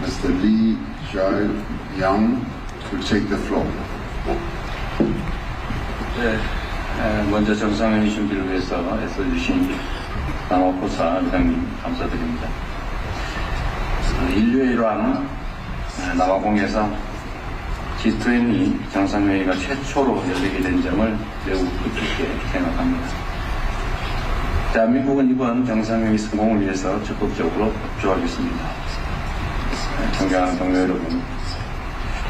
Mr. Lee Jae Young to take the floor. 네, 에, 먼저 정상회의 준비를 위해서 애써주신 남호포사 회장님 감사드립니다. 어, 인류의 일환 에, 남아공에서 G20 정상회의가 최초로 열리게 된 점을 매우 뜻깊게 생각합니다. 대한민국은 이번 정상회의 성공을 위해서 적극적으로 협조하겠습니다. 에, 존경하는 동료 여러분,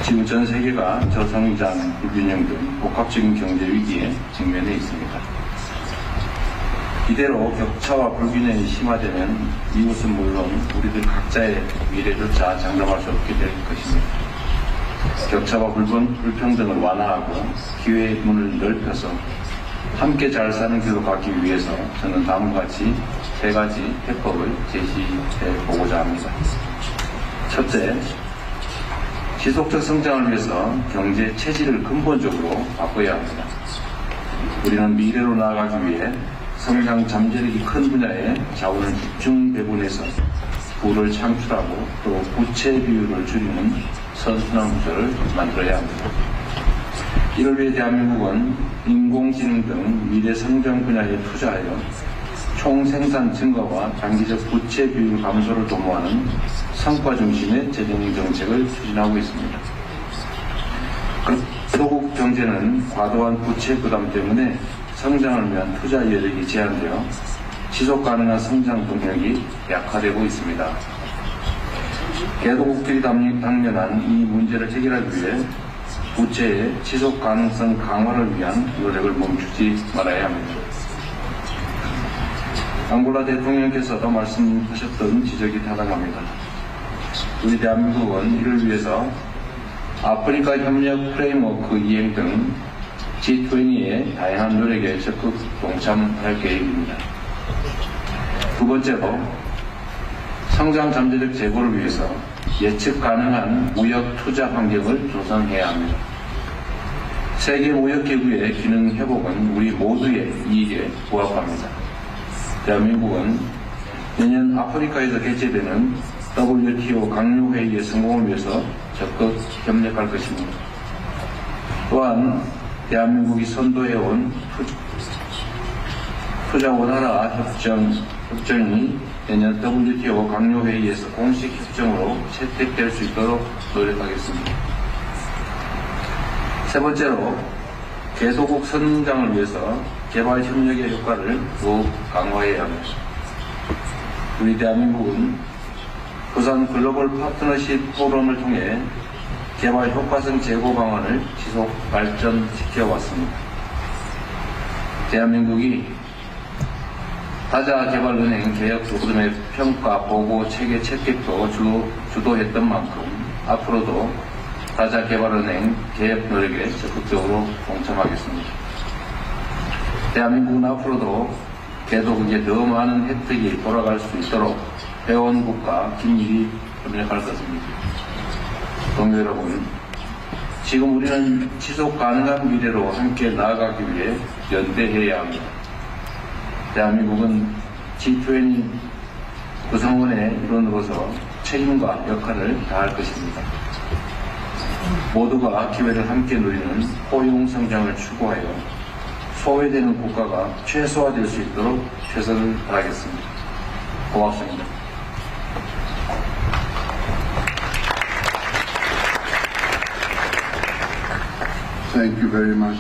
지금 전 세계가 저성장, 불균형 등 복합적인 경제 위기에 직면해 있습니다. 이대로 격차와 불균형이 심화되면 이웃은 물론 우리들 각자의 미래조차 장담할 수 없게 될 것입니다. 격차와 불분, 불평등을 완화하고 기회의 문을 넓혀서 함께 잘 사는 길로 가기 위해서 저는 다음과 같이 세 가지 해법을 제시해 보고자 합니다. 첫째, 지속적 성장을 위해서 경제 체질을 근본적으로 바꿔야 합니다. 우리는 미래로 나아가기 위해 성장 잠재력이 큰 분야에 자원을 집중 배분해서 부를 창출하고 또 부채 비율을 줄이는 선순환 구조를 만들어야 합니다. 이를 위해 대한민국은 인공지능 등 미래 성장 분야에 투자하여 총 생산 증가와 장기적 부채 비율 감소를 도모하는 성과 중심의 재정 정책을 추진하고 있습니다. 소국 경제는 과도한 부채 부담 때문에 성장을 위한 투자 여력이 제한되어 지속 가능한 성장 동력이 약화되고 있습니다. 개도국들이 당면- 당면한 이 문제를 해결하기 위해 부채의 지속 가능성 강화를 위한 노력을 멈추지 말아야 합니다. 앙골라 대통령께서도 말씀하셨던 지적이 타당합니다. 우리 대한민국은 이를 위해서 아프리카 협력 프레임워크 이행 등 G20의 다양한 노력에 적극 동참할 계획입니다. 두 번째로 성장 잠재력 제고를 위해서 예측 가능한 무역 투자 환경을 조성해야 합니다. 세계 무역 기구의 기능 회복은 우리 모두의 이익에 부합합니다. 대한민국은 내년 아프리카에서 개최되는 WTO 강요회의의 성공을 위해서 적극 협력할 것입니다. 또한 대한민국이 선도해온 투- 투자 원활화 협정, 협정이 내년 WTO 강요회의에서 공식 협정으로 채택될 수 있도록 노력하겠습니다. 세 번째로 개도국 성장을 위해서 개발 협력의 효과를 더욱 강화해야 합니다. 우리 대한민국은 부산 글로벌 파트너십 포럼을 통해 개발 효과성 제고 방안을 지속 발전시켜 왔습니다. 대한민국이 다자개발은행 개혁 프로그램의 평가 보고 체계 채택도 주, 주도했던 만큼 앞으로도 다자개발은행 개혁 노력에 적극적으로 동참하겠습니다. 대한민국은 앞으로도 개도국에 더 많은 혜택이 돌아갈 수 있도록 회원국과 긴밀히 협력할 것입니다. 동료 여러분, 지금 우리는 지속 가능한 미래로 함께 나아가기 위해 연대해야 합니다. 대한민국은 G20 구성원의 일원으로서 책임과 역할을 다할 것입니다. 모두가 기회를 함께 누리는 포용 성장을 추구하여 소외되는 국가가 최소화될 수 있도록 최선을 다하겠습니다. 고맙습니다. Thank you very much.